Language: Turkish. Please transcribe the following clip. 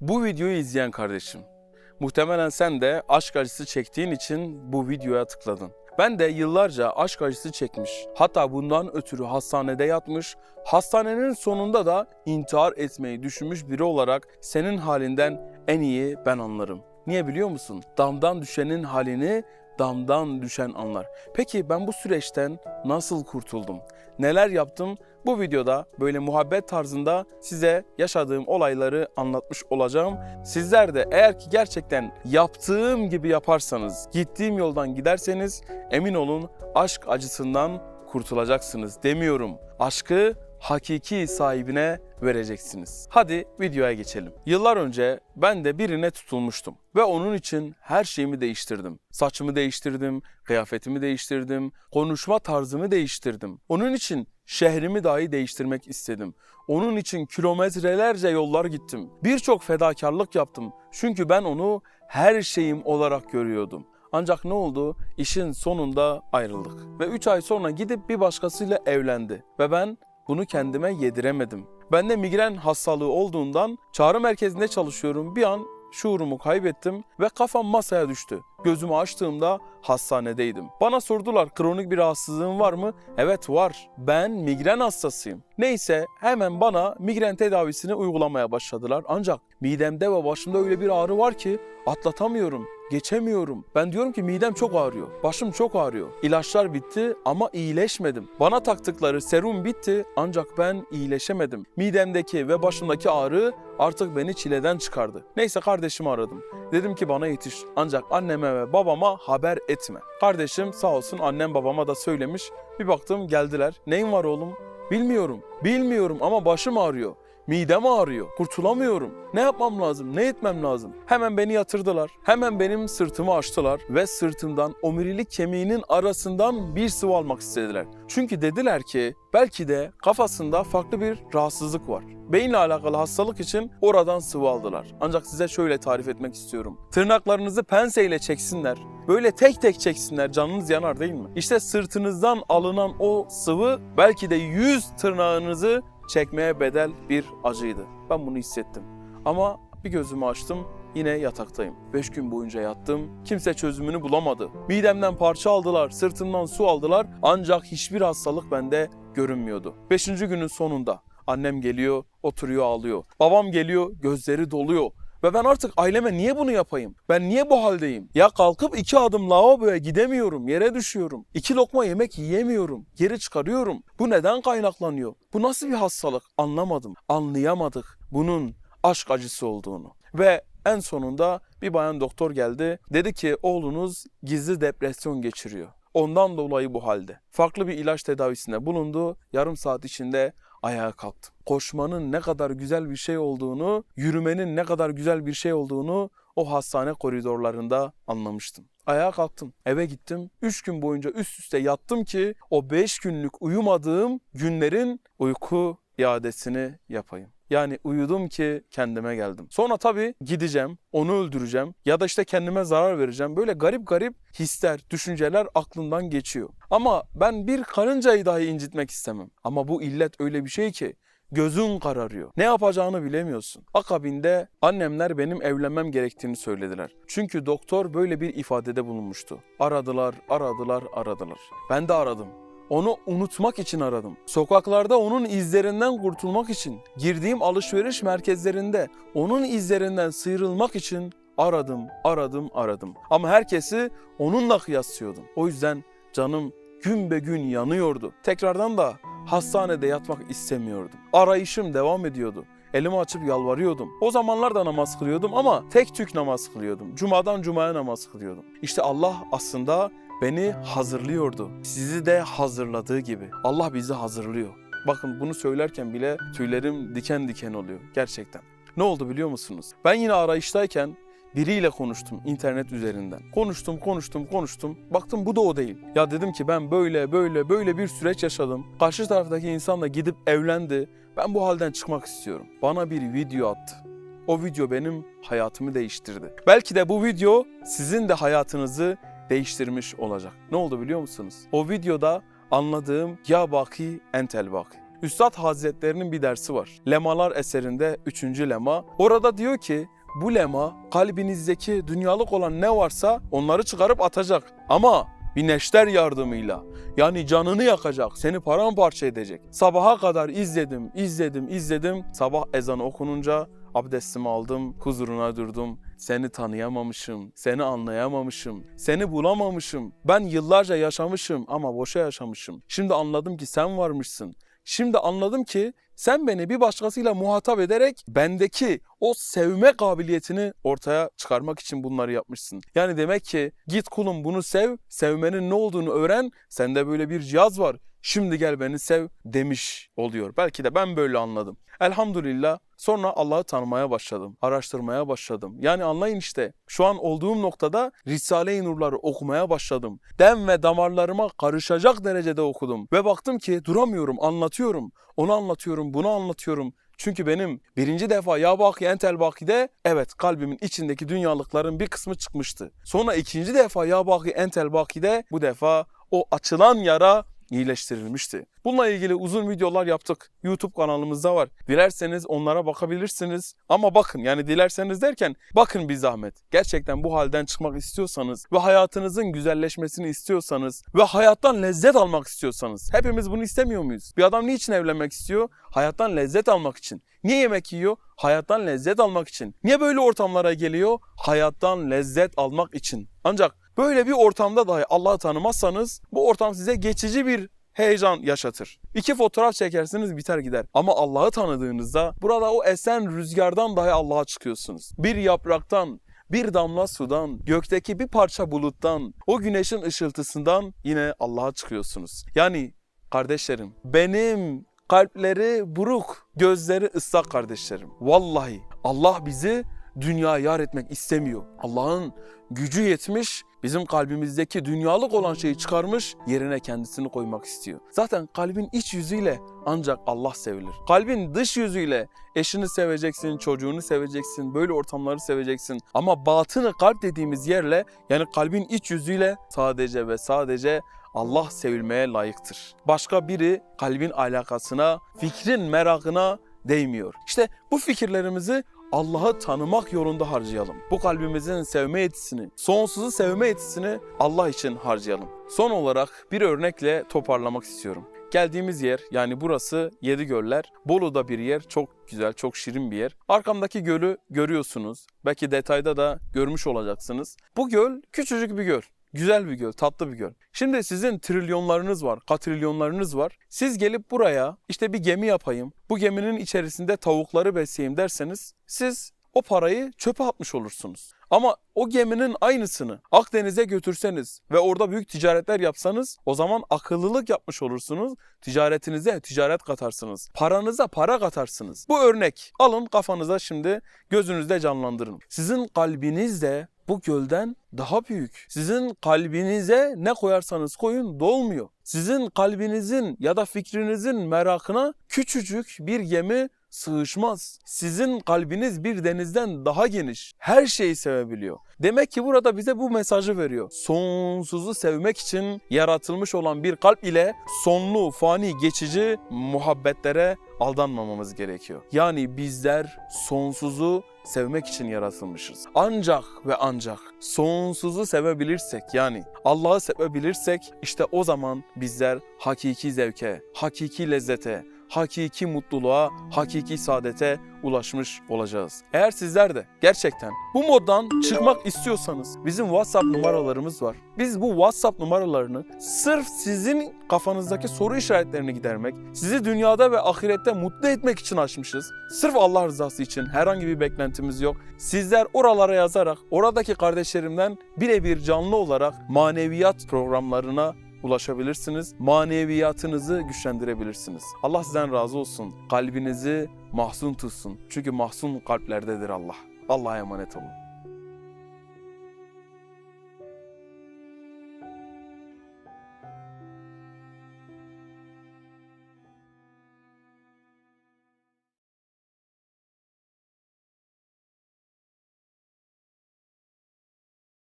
Bu videoyu izleyen kardeşim, muhtemelen sen de aşk acısı çektiğin için bu videoya tıkladın. Ben de yıllarca aşk acısı çekmiş. Hatta bundan ötürü hastanede yatmış. Hastanenin sonunda da intihar etmeyi düşünmüş biri olarak senin halinden en iyi ben anlarım. Niye biliyor musun? Damdan düşenin halini damdan düşen anlar. Peki ben bu süreçten nasıl kurtuldum? Neler yaptım? Bu videoda böyle muhabbet tarzında size yaşadığım olayları anlatmış olacağım. Sizler de eğer ki gerçekten yaptığım gibi yaparsanız, gittiğim yoldan giderseniz emin olun aşk acısından kurtulacaksınız demiyorum. Aşkı hakiki sahibine vereceksiniz. Hadi videoya geçelim. Yıllar önce ben de birine tutulmuştum ve onun için her şeyimi değiştirdim. Saçımı değiştirdim, kıyafetimi değiştirdim, konuşma tarzımı değiştirdim. Onun için şehrimi dahi değiştirmek istedim. Onun için kilometrelerce yollar gittim. Birçok fedakarlık yaptım. Çünkü ben onu her şeyim olarak görüyordum. Ancak ne oldu? İşin sonunda ayrıldık. Ve 3 ay sonra gidip bir başkasıyla evlendi. Ve ben bunu kendime yediremedim. Bende migren hastalığı olduğundan çağrı merkezinde çalışıyorum. Bir an şuurumu kaybettim ve kafam masaya düştü. Gözümü açtığımda hastanedeydim. Bana sordular kronik bir rahatsızlığın var mı? Evet var. Ben migren hastasıyım. Neyse hemen bana migren tedavisini uygulamaya başladılar. Ancak midemde ve başımda öyle bir ağrı var ki atlatamıyorum. Geçemiyorum. Ben diyorum ki midem çok ağrıyor. Başım çok ağrıyor. İlaçlar bitti ama iyileşmedim. Bana taktıkları serum bitti ancak ben iyileşemedim. Midemdeki ve başımdaki ağrı artık beni çileden çıkardı. Neyse kardeşimi aradım. Dedim ki bana yetiş. Ancak anneme ve babama haber etme. Kardeşim sağ olsun annem babama da söylemiş. Bir baktım geldiler. Neyin var oğlum? Bilmiyorum. Bilmiyorum ama başım ağrıyor. Midem ağrıyor. Kurtulamıyorum. Ne yapmam lazım? Ne etmem lazım? Hemen beni yatırdılar. Hemen benim sırtımı açtılar ve sırtımdan omurilik kemiğinin arasından bir sıvı almak istediler. Çünkü dediler ki belki de kafasında farklı bir rahatsızlık var. Beyinle alakalı hastalık için oradan sıvı aldılar. Ancak size şöyle tarif etmek istiyorum. Tırnaklarınızı penseyle çeksinler. Böyle tek tek çeksinler canınız yanar değil mi? İşte sırtınızdan alınan o sıvı belki de 100 tırnağınızı çekmeye bedel bir acıydı. Ben bunu hissettim. Ama bir gözümü açtım yine yataktayım. 5 gün boyunca yattım. Kimse çözümünü bulamadı. Midemden parça aldılar, sırtımdan su aldılar. Ancak hiçbir hastalık bende görünmüyordu. 5. günün sonunda annem geliyor, oturuyor ağlıyor. Babam geliyor, gözleri doluyor. Ve ben artık aileme niye bunu yapayım? Ben niye bu haldeyim? Ya kalkıp iki adım lavaboya gidemiyorum, yere düşüyorum. İki lokma yemek yiyemiyorum, geri çıkarıyorum. Bu neden kaynaklanıyor? Bu nasıl bir hastalık? Anlamadım, anlayamadık bunun aşk acısı olduğunu. Ve en sonunda bir bayan doktor geldi. Dedi ki oğlunuz gizli depresyon geçiriyor. Ondan dolayı bu halde. Farklı bir ilaç tedavisinde bulundu. Yarım saat içinde ayağa kalktım. Koşmanın ne kadar güzel bir şey olduğunu, yürümenin ne kadar güzel bir şey olduğunu o hastane koridorlarında anlamıştım. Ayağa kalktım, eve gittim. Üç gün boyunca üst üste yattım ki o beş günlük uyumadığım günlerin uyku iadesini yapayım. Yani uyudum ki kendime geldim. Sonra tabii gideceğim, onu öldüreceğim ya da işte kendime zarar vereceğim. Böyle garip garip hisler, düşünceler aklımdan geçiyor. Ama ben bir karıncayı dahi incitmek istemem. Ama bu illet öyle bir şey ki gözün kararıyor. Ne yapacağını bilemiyorsun. Akabinde annemler benim evlenmem gerektiğini söylediler. Çünkü doktor böyle bir ifadede bulunmuştu. Aradılar, aradılar, aradılar. Ben de aradım. Onu unutmak için aradım. Sokaklarda onun izlerinden kurtulmak için, girdiğim alışveriş merkezlerinde onun izlerinden sıyrılmak için aradım, aradım, aradım. Ama herkesi onunla kıyaslıyordum. O yüzden canım gün be gün yanıyordu. Tekrardan da hastanede yatmak istemiyordum. Arayışım devam ediyordu. Elimi açıp yalvarıyordum. O zamanlar da namaz kılıyordum ama tek tük namaz kılıyordum. Cumadan cumaya namaz kılıyordum. İşte Allah aslında beni hazırlıyordu. Sizi de hazırladığı gibi. Allah bizi hazırlıyor. Bakın bunu söylerken bile tüylerim diken diken oluyor gerçekten. Ne oldu biliyor musunuz? Ben yine arayıştayken biriyle konuştum internet üzerinden. Konuştum, konuştum, konuştum. Baktım bu da o değil. Ya dedim ki ben böyle böyle böyle bir süreç yaşadım. Karşı taraftaki insan da gidip evlendi. Ben bu halden çıkmak istiyorum. Bana bir video attı. O video benim hayatımı değiştirdi. Belki de bu video sizin de hayatınızı değiştirmiş olacak. Ne oldu biliyor musunuz? O videoda anladığım ya baki entel baki. Üstad Hazretlerinin bir dersi var. Lemalar eserinde 3. lema. Orada diyor ki bu lema kalbinizdeki dünyalık olan ne varsa onları çıkarıp atacak. Ama bir neşter yardımıyla yani canını yakacak, seni paramparça edecek. Sabaha kadar izledim, izledim, izledim. Sabah ezanı okununca abdestimi aldım, huzuruna durdum. Seni tanıyamamışım, seni anlayamamışım, seni bulamamışım. Ben yıllarca yaşamışım ama boşa yaşamışım. Şimdi anladım ki sen varmışsın. Şimdi anladım ki sen beni bir başkasıyla muhatap ederek bendeki o sevme kabiliyetini ortaya çıkarmak için bunları yapmışsın. Yani demek ki git kulum bunu sev, sevmenin ne olduğunu öğren. Sende böyle bir cihaz var. Şimdi gel beni sev demiş oluyor. Belki de ben böyle anladım. Elhamdülillah sonra Allah'ı tanımaya başladım. Araştırmaya başladım. Yani anlayın işte şu an olduğum noktada Risale-i Nurları okumaya başladım. Dem ve damarlarıma karışacak derecede okudum. Ve baktım ki duramıyorum anlatıyorum. Onu anlatıyorum bunu anlatıyorum. Çünkü benim birinci defa Ya Baki Entel Baki'de evet kalbimin içindeki dünyalıkların bir kısmı çıkmıştı. Sonra ikinci defa Ya Baki Entel Baki'de bu defa o açılan yara iyileştirilmişti. Bununla ilgili uzun videolar yaptık. YouTube kanalımızda var. Dilerseniz onlara bakabilirsiniz. Ama bakın yani dilerseniz derken bakın bir zahmet. Gerçekten bu halden çıkmak istiyorsanız ve hayatınızın güzelleşmesini istiyorsanız ve hayattan lezzet almak istiyorsanız hepimiz bunu istemiyor muyuz? Bir adam niçin evlenmek istiyor? Hayattan lezzet almak için. Niye yemek yiyor? Hayattan lezzet almak için. Niye böyle ortamlara geliyor? Hayattan lezzet almak için. Ancak böyle bir ortamda dahi Allah'ı tanımazsanız bu ortam size geçici bir heyecan yaşatır. İki fotoğraf çekersiniz biter gider. Ama Allah'ı tanıdığınızda burada o esen rüzgardan dahi Allah'a çıkıyorsunuz. Bir yapraktan, bir damla sudan, gökteki bir parça buluttan, o güneşin ışıltısından yine Allah'a çıkıyorsunuz. Yani kardeşlerim benim kalpleri buruk, gözleri ıslak kardeşlerim. Vallahi Allah bizi dünya yar etmek istemiyor. Allah'ın gücü yetmiş, bizim kalbimizdeki dünyalık olan şeyi çıkarmış, yerine kendisini koymak istiyor. Zaten kalbin iç yüzüyle ancak Allah sevilir. Kalbin dış yüzüyle eşini seveceksin, çocuğunu seveceksin, böyle ortamları seveceksin. Ama batını kalp dediğimiz yerle yani kalbin iç yüzüyle sadece ve sadece Allah sevilmeye layıktır. Başka biri kalbin alakasına, fikrin merakına değmiyor. İşte bu fikirlerimizi Allah'ı tanımak yolunda harcayalım. Bu kalbimizin sevme yetisini, sonsuzu sevme yetisini Allah için harcayalım. Son olarak bir örnekle toparlamak istiyorum. Geldiğimiz yer yani burası Yedi Göller. Bolu'da bir yer. Çok güzel, çok şirin bir yer. Arkamdaki gölü görüyorsunuz. Belki detayda da görmüş olacaksınız. Bu göl küçücük bir göl. Güzel bir göl, tatlı bir göl. Şimdi sizin trilyonlarınız var, katrilyonlarınız var. Siz gelip buraya işte bir gemi yapayım, bu geminin içerisinde tavukları besleyeyim derseniz siz o parayı çöpe atmış olursunuz. Ama o geminin aynısını Akdeniz'e götürseniz ve orada büyük ticaretler yapsanız o zaman akıllılık yapmış olursunuz. Ticaretinize ticaret katarsınız. Paranıza para katarsınız. Bu örnek alın kafanıza şimdi gözünüzde canlandırın. Sizin kalbiniz de bu gölden daha büyük. Sizin kalbinize ne koyarsanız koyun dolmuyor. Sizin kalbinizin ya da fikrinizin merakına küçücük bir gemi sığışmaz. Sizin kalbiniz bir denizden daha geniş. Her şeyi sevebiliyor. Demek ki burada bize bu mesajı veriyor. Sonsuzu sevmek için yaratılmış olan bir kalp ile sonlu, fani, geçici muhabbetlere aldanmamamız gerekiyor. Yani bizler sonsuzu sevmek için yaratılmışız. Ancak ve ancak sonsuzu sevebilirsek yani Allah'ı sevebilirsek işte o zaman bizler hakiki zevke, hakiki lezzete, hakiki mutluluğa, hakiki saadete ulaşmış olacağız. Eğer sizler de gerçekten bu moddan çıkmak istiyorsanız bizim WhatsApp numaralarımız var. Biz bu WhatsApp numaralarını sırf sizin kafanızdaki soru işaretlerini gidermek, sizi dünyada ve ahirette mutlu etmek için açmışız. Sırf Allah rızası için herhangi bir beklentimiz yok. Sizler oralara yazarak oradaki kardeşlerimden birebir canlı olarak maneviyat programlarına ulaşabilirsiniz. Maneviyatınızı güçlendirebilirsiniz. Allah sizden razı olsun. Kalbinizi mahzun tutsun. Çünkü mahzun kalplerdedir Allah. Allah'a emanet olun.